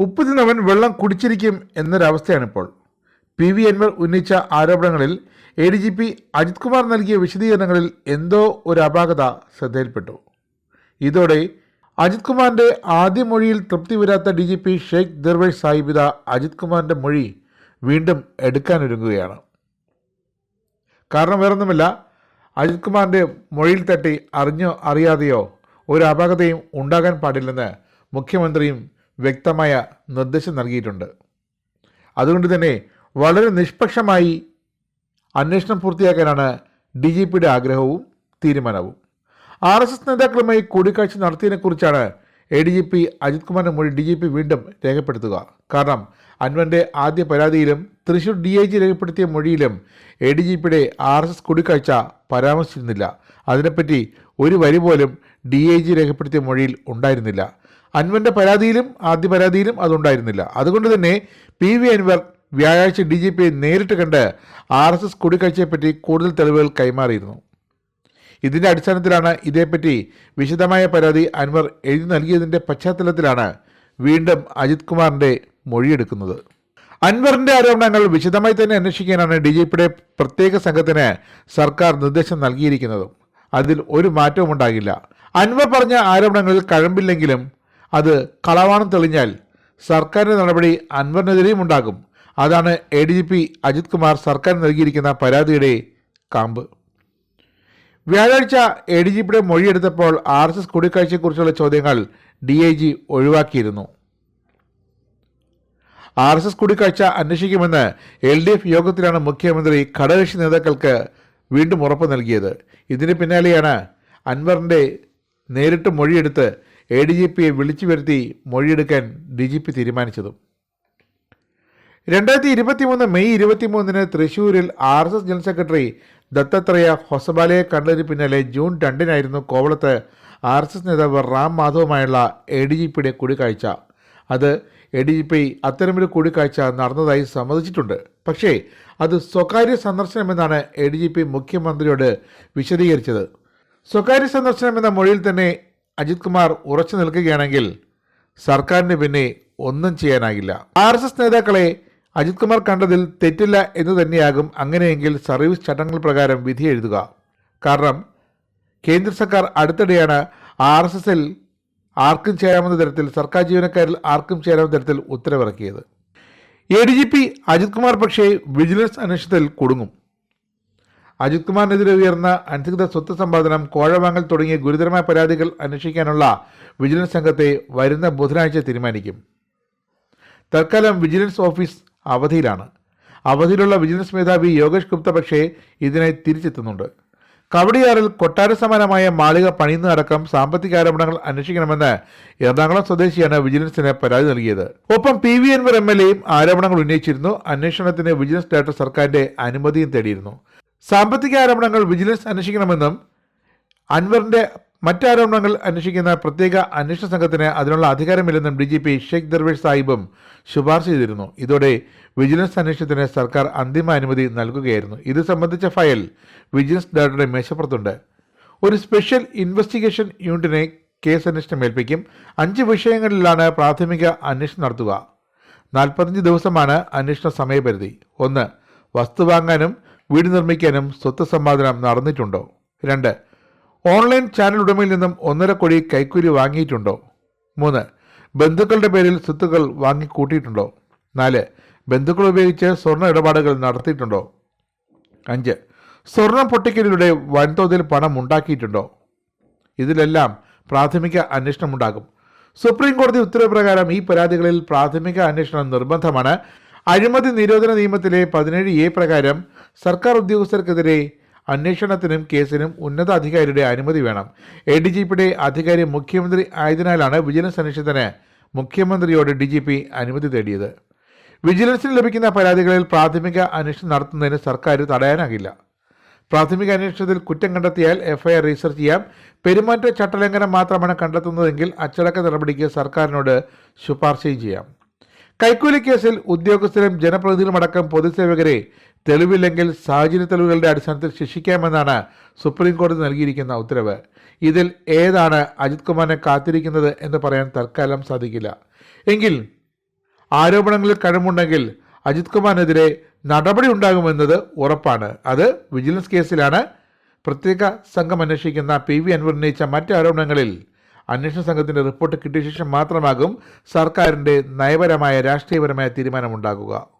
ഉപ്പ് തിന്നവൻ വെള്ളം കുടിച്ചിരിക്കും എന്നൊരവസ്ഥയാണിപ്പോൾ. പി വി അൻവർ ഉന്നയിച്ച ആരോപണങ്ങളിൽ A D G P Ajith Kumar നൽകിയ വിശദീകരണങ്ങളിൽ എന്തോ ഒരു അപാകത ശ്രദ്ധയിൽപ്പെട്ടു. ഇതോടെ അജിത് കുമാറിന്റെ ആദ്യ മൊഴിയിൽ തൃപ്തി വരാത്ത D G P Shaikh Darvesh സാഹിബിത Ajith കുമാറിന്റെ മൊഴി വീണ്ടും എടുക്കാനൊരുങ്ങുകയാണ്. കാരണം വേറൊന്നുമില്ല അജിത് കുമാറിന്റെ മൊഴിയിൽ തട്ടി അറിഞ്ഞോ അറിയാതെയോ ഒരു അപാകതയും ഉണ്ടാകാൻ പാടില്ലെന്ന് മുഖ്യമന്ത്രിയും വ്യക്തമായ നിർദ്ദേശം നൽകിയിട്ടുണ്ട്. അതുകൊണ്ട് തന്നെ വളരെ നിഷ്പക്ഷമായി അന്വേഷണം പൂർത്തിയാക്കാനാണ് ഡി ജി പിയുടെ ആഗ്രഹവും തീരുമാനവും. ആർ എസ് എസ് നേതാക്കളുമായി കൂടിക്കാഴ്ച നടത്തിയതിനെക്കുറിച്ചാണ് A D G P Ajith കുമാറിന്റെ മൊഴി ഡി ജി പി വീണ്ടും രേഖപ്പെടുത്തുക. കാരണം അൻവന്റെ ആദ്യ പരാതിയിലും തൃശൂർ ഡി ഐ ജി രേഖപ്പെടുത്തിയ മൊഴിയിലും എ ഡി ജി പിയുടെ ആർ എസ് എസ് കൂടിക്കാഴ്ച പരാമർശിച്ചിരുന്നില്ല. അതിനെപ്പറ്റി ഒരു വരി പോലും ഡി ഐ ജി രേഖപ്പെടുത്തിയ മൊഴിയിൽ ഉണ്ടായിരുന്നില്ല. അൻവറിന്റെ പരാതിയിലും ആദ്യ പരാതിയിലും അതുണ്ടായിരുന്നില്ല. അതുകൊണ്ട് തന്നെ പി വി അൻവർ വ്യാഴാഴ്ച ഡി ജി പിയെ നേരിട്ട് കണ്ട് ആർ എസ് എസ് കൂടിക്കാഴ്ചയെപ്പറ്റി കൂടുതൽ തെളിവുകൾ കൈമാറിയിരുന്നു. ഇതിന്റെ അടിസ്ഥാനത്തിലാണ് ഇതേപ്പറ്റി വിശദമായ പരാതി അൻവർ എഴുതി നൽകിയതിന്റെ പശ്ചാത്തലത്തിലാണ് വീണ്ടും അജിത് കുമാറിന്റെ മൊഴിയെടുക്കുന്നത്. അൻവറിന്റെ ആരോപണങ്ങൾ വിശദമായി തന്നെ അന്വേഷിക്കാനാണ് ഡി ജി പിയുടെ പ്രത്യേക സംഘത്തിന് സർക്കാർ നിർദ്ദേശം നൽകിയിരിക്കുന്നതും. അതിൽ ഒരു മാറ്റവും ഉണ്ടാകില്ല. അൻവർ പറഞ്ഞ ആരോപണങ്ങളിൽ കഴമ്പില്ലെങ്കിലും അത് കളവാണെന്ന് തെളിഞ്ഞാൽ സർക്കാരിന്റെ നടപടി അൻവറിനെതിരെയും ഉണ്ടാകും. അതാണ് A D G P Ajith Kumar സർക്കാർ നൽകിയിരിക്കുന്ന പരാതിയുടെ കാമ്പ്. വ്യാഴാഴ്ച എ ഡി ജി പിയുടെ മൊഴിയെടുത്തപ്പോൾ ആർ എസ് എസ് കൂടിക്കാഴ്ചയെക്കുറിച്ചുള്ള ചോദ്യങ്ങൾ ഡി ഐ ജി ഒഴിവാക്കിയിരുന്നു. ആർ എസ് എസ് കൂടിക്കാഴ്ച അന്വേഷിക്കുമെന്ന് എൽ ഡി എഫ് യോഗത്തിലാണ് മുഖ്യമന്ത്രി ഘടകകക്ഷി നേതാക്കൾക്ക് വീണ്ടും ഉറപ്പ് നൽകിയത്. ഇതിന് പിന്നാലെയാണ് അൻവറിന്റെ നേരിട്ട് മൊഴിയെടുത്ത് എ ഡി ജി പിയെ വിളിച്ചു വരുത്തി മൊഴിയെടുക്കാൻ ഡി ജി പി തീരുമാനിച്ചതും. രണ്ടായിരത്തി ഇരുപത്തി മൂന്ന് മെയ് ഇരുപത്തി മൂന്നിന് തൃശൂരിൽ R S S general secretary Dattatreya ഹൊസബാലയെ കണ്ടതിന് പിന്നാലെ ജൂൺ രണ്ടിനായിരുന്നു കോവളത്ത് ആർ എസ് എസ് നേതാവ് റാം മാധവുമായുള്ള എ ഡി ജി പിയുടെ കൂടിക്കാഴ്ച. അത് എ ഡി ജി പി അത്തരമൊരു കൂടിക്കാഴ്ച നടന്നതായി സമ്മതിച്ചിട്ടുണ്ട്. പക്ഷേ അത് സ്വകാര്യ സന്ദർശനമെന്നാണ് എ ഡി ജി പി മുഖ്യമന്ത്രിയോട് വിശദീകരിച്ചത്. സ്വകാര്യ സന്ദർശനം എന്ന മൊഴിയിൽ തന്നെ അജിത് കുമാർ ഉറച്ചു നിൽക്കുകയാണെങ്കിൽ സർക്കാരിന് പിന്നെ ഒന്നും ചെയ്യാനാകില്ല. ആർ എസ് എസ് നേതാക്കളെ അജിത് കുമാർ കണ്ടതിൽ തെറ്റില്ല എന്ന് തന്നെയാകും അങ്ങനെയെങ്കിൽ സർവീസ് ചട്ടങ്ങൾ പ്രകാരം വിധി എഴുതുക. കാരണം കേന്ദ്ര സർക്കാർ അടുത്തിടെയാണ് ആർ എസ് എസിൽ ആർക്കും ചേരാമെന്ന തരത്തിൽ സർക്കാർ ജീവനക്കാരിൽ ആർക്കും ചേരാമെന്ന തരത്തിൽ ഉത്തരവിറക്കിയത്. A D G P Ajith Kumar പക്ഷേ വിജിലൻസ് അന്വേഷണത്തിൽ കുടുങ്ങും. അജിത് കുമാറിനെതിരെ ഉയർന്ന അനധികൃത സ്വത്ത് സമ്പാദനം കോഴവാങ്ങൽ തുടങ്ങിയ ഗുരുതരമായ പരാതികൾ അന്വേഷിക്കാനുള്ള വിജിലൻസ് സംഘത്തെ വരുന്ന ബുധനാഴ്ച തീരുമാനിക്കും. തൽക്കാലം വിജിലൻസ് ഓഫീസ് അവധിയിലാണ്. അവധിയിലുള്ള വിജിലൻസ് മേധാവി യോഗേഷ് ഗുപ്ത പക്ഷേ ഇതിനായി തിരിച്ചെത്തുന്നുണ്ട്. കവടിയാറിൽ കൊട്ടാര സമാനമായ മാളിക പണിയുന്നതടക്കം സാമ്പത്തിക ആരോപണങ്ങൾ അന്വേഷിക്കണമെന്ന് എറണാകുളം സ്വദേശിയാണ് വിജിലൻസിന് പരാതി നൽകിയത്. ഒപ്പം P V Anvar M L എയും ആരോപണങ്ങൾ ഉന്നയിച്ചിരുന്നു. അന്വേഷണത്തിന് വിജിലൻസ് ഡയറക്ടർ സർക്കാരിന്റെ അനുമതിയും തേടിയിരുന്നു. സാമ്പത്തിക ആരോപണങ്ങൾ വിജിലൻസ് അന്വേഷിക്കണമെന്നും അൻവറിന്റെ മറ്റാരോപണങ്ങൾ അന്വേഷിക്കുന്ന പ്രത്യേക അന്വേഷണ സംഘത്തിന് അതിനുള്ള അധികാരമില്ലെന്നും D G P Shaikh Darvesh സാഹിബും ശുപാർശ ചെയ്തിരുന്നു. ഇതോടെ വിജിലൻസ് അന്വേഷണത്തിന് സർക്കാർ അന്തിമ അനുമതി നൽകുകയായിരുന്നു. ഇത് സംബന്ധിച്ച ഫയൽ വിജിലൻസ് ഡയറക്ടറുടെ മേശപ്പുറത്തുണ്ട്. ഒരു സ്പെഷ്യൽ ഇൻവെസ്റ്റിഗേഷൻ യൂണിറ്റിനെ കേസ് അന്വേഷണം ഏൽപ്പിക്കും. അഞ്ച് വിഷയങ്ങളിലാണ് പ്രാഥമിക അന്വേഷണം നടത്തുക. നാൽപ്പത്തഞ്ച് ദിവസമാണ് അന്വേഷണ സമയപരിധി. ഒന്ന് വസ്തു വാങ്ങാനും വീട് നിർമ്മിക്കാനും സ്വത്ത് സമ്പാദനം നടന്നിട്ടുണ്ടോ? രണ്ട് ഓൺലൈൻ ചാനൽ ഉടമയിൽ നിന്നും ഒന്നര കോടി കൈക്കൂലി വാങ്ങിയിട്ടുണ്ടോ? മൂന്ന് ബന്ധുക്കളുടെ പേരിൽ സ്വത്തുക്കൾ വാങ്ങിക്കൂട്ടിയിട്ടുണ്ടോ? നാല് ബന്ധുക്കൾ ഉപയോഗിച്ച് സ്വർണ ഇടപാടുകൾ നടത്തിയിട്ടുണ്ടോ? അഞ്ച് സ്വർണം പൊട്ടിക്കലിലൂടെ വൻതോതിൽ പണം ഉണ്ടാക്കിയിട്ടുണ്ടോ? ഇതിലെല്ലാം പ്രാഥമിക അന്വേഷണമുണ്ടാകും സുപ്രീം കോടതി ഉത്തരവ് ഈ പരാതികളിൽ പ്രാഥമിക അന്വേഷണം നിർബന്ധമാണ്. അഴിമതി നിരോധന നിയമത്തിലെ പതിനേഴ് എ പ്രകാരം സർക്കാർ ഉദ്യോഗസ്ഥർക്കെതിരെ അന്വേഷണത്തിനും കേസിനും ഉന്നത അധികാരിയുടെ അനുമതി വേണം. എ ഡി ജി പിയുടെ അധികാരി മുഖ്യമന്ത്രി ആയതിനാലാണ് വിജിലൻസ് അന്വേഷണത്തിന് മുഖ്യമന്ത്രിയോട് ഡി ജി പി അനുമതി തേടിയത്. വിജിലൻസിന് ലഭിക്കുന്ന പരാതികളിൽ പ്രാഥമിക അന്വേഷണം നടത്തുന്നതിന് സർക്കാർ തടയാനാകില്ല. പ്രാഥമിക അന്വേഷണത്തിൽ കുറ്റം കണ്ടെത്തിയാൽ എഫ്ഐആർ രജിസ്റ്റർ ചെയ്യാം. പെരുമാറ്റ ചട്ടലംഘനം മാത്രമാണ് കണ്ടെത്തുന്നതെങ്കിൽ അച്ചടക്ക നടപടിക്ക് സർക്കാരിനോട് ശുപാർശയും ചെയ്യാം. കൈക്കൂലി കേസിൽ ഉദ്യോഗസ്ഥരും ജനപ്രതിനിധികളുമടക്കം പൊതുസേവകരെ തെളിവില്ലെങ്കിൽ സാഹചര്യ തെളിവുകളുടെ അടിസ്ഥാനത്തിൽ ശിക്ഷിക്കാമെന്നാണ് സുപ്രീം കോടതി നൽകിയിരിക്കുന്ന ഉത്തരവ്. ഇതിൽ ഏതാണ് അജിത് കുമാറിനെ കാത്തിരിക്കുന്നത് എന്ന് പറയാൻ തൽക്കാലം സാധിക്കില്ല. എങ്കിൽ ആരോപണങ്ങളിൽ കഴിവുണ്ടെങ്കിൽ അജിത് കുമാറിനെതിരെ നടപടി ഉണ്ടാകുമെന്നത് ഉറപ്പാണ്. അത് വിജിലൻസ് കേസിലാണ്. പ്രത്യേക സംഘം അന്വേഷിക്കുന്ന പി വി അൻവർ ഉന്നയിച്ച മറ്റ് ആരോപണങ്ങളിൽ അന്വേഷണ സംഘത്തിന്റെ റിപ്പോർട്ട് കിട്ടിയ ശേഷം മാത്രമാകും സർക്കാരിന്റെ നയപരമായ രാഷ്ട്രീയപരമായ തീരുമാനമുണ്ടാകുക.